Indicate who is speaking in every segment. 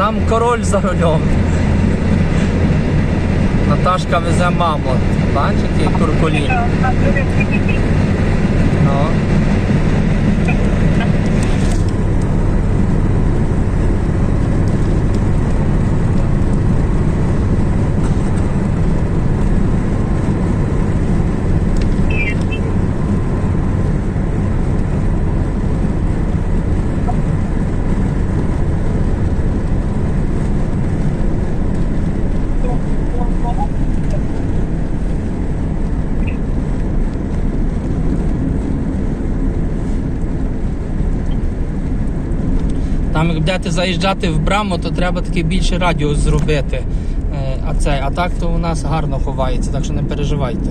Speaker 1: Сам король за рулем. Наташка везе маму. Бачите, куркулі. Там, як будете заїжджати в браму, то треба такий більший радіус зробити. Е, А це, а так то у нас гарно ховається, так що не переживайте.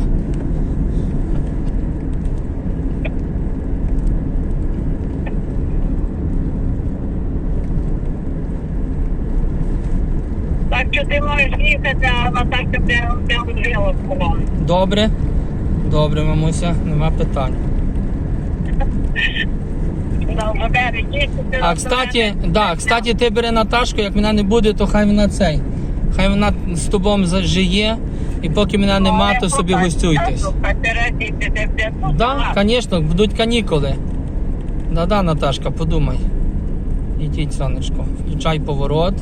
Speaker 2: Так що ти можеш їхати, а Наташа прямо вжила колону.
Speaker 1: Добре? Добре, мамуся, нема питань. А кстати, да, кстати, ти бери Наташку, як мене не буде, то хай вона цей. Хай вона з тобою зажиє, і поки мене нема, то собі гостюйтесь. Да, звісно, будуть канікули. Да-да, Наташка, подумай. Ідіть, сонечко. Включай поворот.